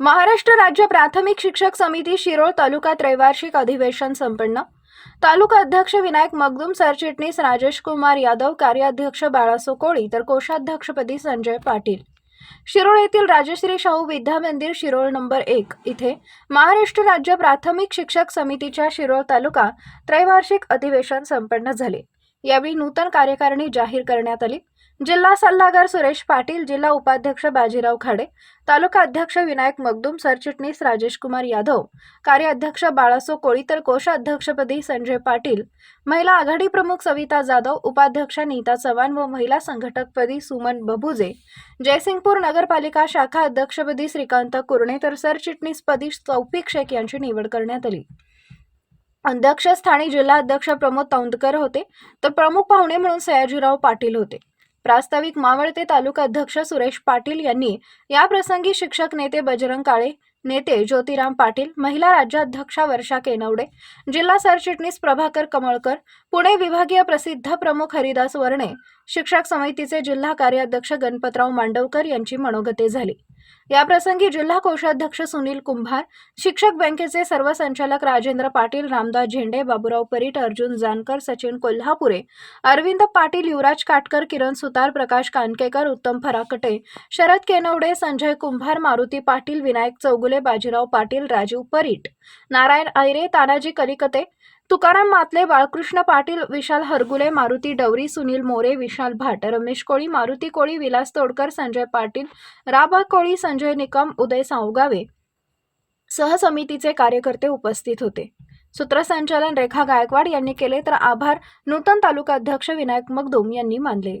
महाराष्ट्र राज्य प्राथमिक शिक्षक समिती शिरोळ तालुका त्रैवार्षिक अधिवेशन संपन्न. तालुका अध्यक्ष विनायक मगदूम सरचिटणीस राजेश कुमार यादव कार्याध्यक्ष बाळासो कोळी तर कोषाध्यक्षपदी संजय पाटील. शिरोळ येथील राजश्री शाहू विद्या मंदिर शिरोळ नंबर एक इथे महाराष्ट्र राज्य प्राथमिक शिक्षक समितीच्या शिरोळ तालुका त्रैवार्षिक अधिवेशन संपन्न झाले. यावेळी नूतन कार्यकारिणी जाहीर करण्यात आली. जिल्हा सल्लागार सुरेश पाटील जिल्हा उपाध्यक्ष बाजीराव खाडे तालुका अध्यक्ष विनायक मगदूम सरचिटणीस राजेश कुमार यादव कार्याध्यक्ष बाळासो कोळी तर कोषाध्यक्षपदी संजय पाटील महिला आघाडी प्रमुख सविता जाधव उपाध्यक्ष नीता चव्हाण व महिला संघटकपदी सुमन बभुजे जयसिंगपूर नगरपालिका शाखा अध्यक्षपदी श्रीकांत कुर्णे तर सरचिटणीसपदी तौफिक शेख यांची निवड करण्यात आली. अध्यक्षस्थानी जिल्हा अध्यक्ष प्रमोद तौंदकर होते. तर प्रमुख पाहुणे म्हणून सयाजीराव पाटील होते. प्रास्ताविक मावळते तालुका अध्यक्ष सुरेश पाटील यांनी या प्रसंगी शिक्षक नेते बजरंग काळे नेते ज्योतिराम पाटील महिला राज्याध्यक्षा वर्षा केनवडे जिल्हा सरचिटणीस प्रभाकर कमळकर पुणे विभागीय प्रसिद्ध प्रमुख हरिदास वर्णे शिक्षक समितीचे जिल्हा कार्याध्यक्ष गणपतराव मांडवकर यांची मनोगते झाली. याप्रसंगी जिल्हा कोषाध्यक्ष सुनील कुंभार शिक्षक बँकेचे सर्व संचालक राजेंद्र पाटील रामदास झेंडे बाबुराव परीट अर्जुन जानकर सचिन कोल्हापुरे अरविंद पाटील युवराज काटकर किरण सुतार प्रकाश कानकेकर उत्तम फराकटे शरद केनवडे संजय कुंभार मारुती पाटील विनायक चौगुले बाजीराव पाटील राजीव परीट नारायण ऐरे तानाजी कलिकते तुकाराम मातले बाळकृष्ण पाटील विशाल हरगुले मारुती डवरी सुनील मोरे विशाल भाट रमेश कोळी मारुती कोळी विलास तोडकर संजय पाटील राबा कोळी संजय निकम उदय सावगावे सहसमितीचे कार्यकर्ते उपस्थित होते. सूत्रसंचालन रेखा गायकवाड यांनी केले तर आभार. नूतन तालुका अध्यक्ष विनायक मगदुम यांनी मानले.